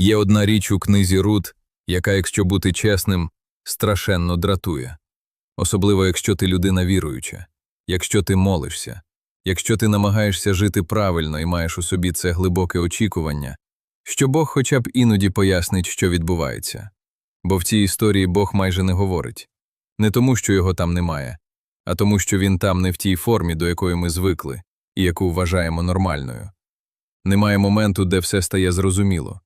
Є одна річ у книзі Рут, яка, якщо бути чесним, страшенно дратує. Особливо, якщо ти людина віруюча, якщо ти молишся, якщо ти намагаєшся жити правильно і маєш у собі це глибоке очікування, що Бог хоча б іноді пояснить, що відбувається. Бо в цій історії Бог майже не говорить. Не тому, що його там немає, а тому, що він там не в тій формі, до якої ми звикли, і яку вважаємо нормальною. Немає моменту, де все стає зрозуміло.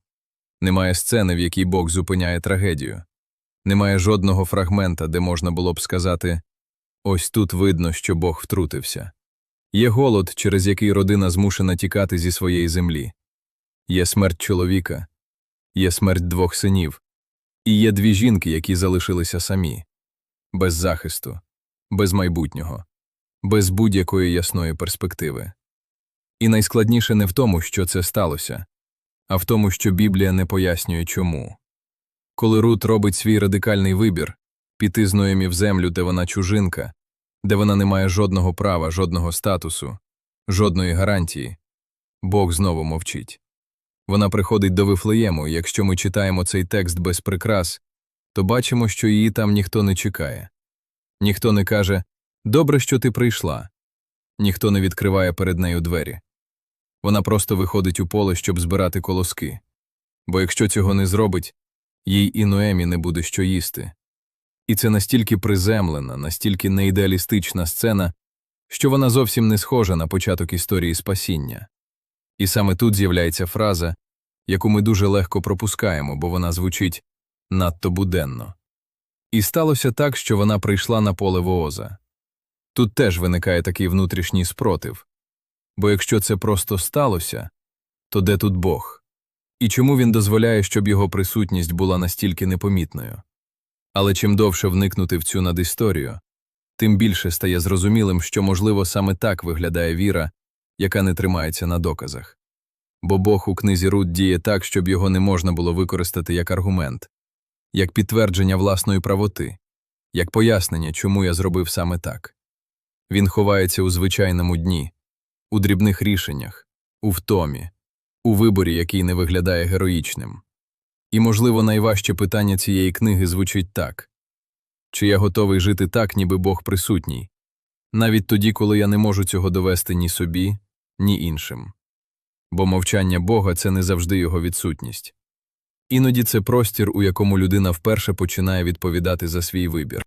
Немає сцени, в якій Бог зупиняє трагедію. Немає жодного фрагмента, де можна було б сказати ось тут видно, що Бог втрутився. Є голод, через який родина змушена тікати зі своєї землі. Є смерть чоловіка, є смерть двох синів, і є дві жінки, які залишилися самі, без захисту, без майбутнього, без будь-якої ясної перспективи. І найскладніше не в тому, що це сталося, а в тому, що Біблія не пояснює чому. Коли Рут робить свій радикальний вибір піти з Ноємі в землю, де вона чужинка, де вона не має жодного права, жодного статусу, жодної гарантії, Бог знову мовчить. Вона приходить до Вифлеєму, і якщо ми читаємо цей текст без прикрас, то бачимо, що її там ніхто не чекає. Ніхто не каже Добре, що ти прийшла. Ніхто не відкриває перед нею двері. Вона просто виходить у поле, щоб збирати колоски. Бо якщо цього не зробить, їй і Ноемі не буде що їсти. І це настільки приземлена, настільки неідеалістична сцена, що вона зовсім не схожа на початок історії спасіння. І саме тут з'являється фраза, яку ми дуже легко пропускаємо, бо вона звучить надто буденно. І сталося так, що вона прийшла на поле вооза. Тут теж виникає такий внутрішній спротив. Бо якщо це просто сталося, то де тут Бог? І чому він дозволяє, щоб його присутність була настільки непомітною? Але чим довше вникнути в цю надісторію, тим більше стає зрозумілим, що, можливо, саме так виглядає віра, яка не тримається на доказах. Бо Бог у книзі Рут діє так, щоб його не можна було використати як аргумент, як підтвердження власної правоти, як пояснення, чому я зробив саме так. Він ховається у звичайному дні, у дрібних рішеннях, у втомі, у виборі, який не виглядає героїчним. І, можливо, найважче питання цієї книги звучить так чи я готовий жити так, ніби Бог присутній, навіть тоді, коли я не можу цього довести ні собі, ні іншим. Бо мовчання Бога це не завжди його відсутність. Іноді це простір, у якому людина вперше починає відповідати за свій вибір.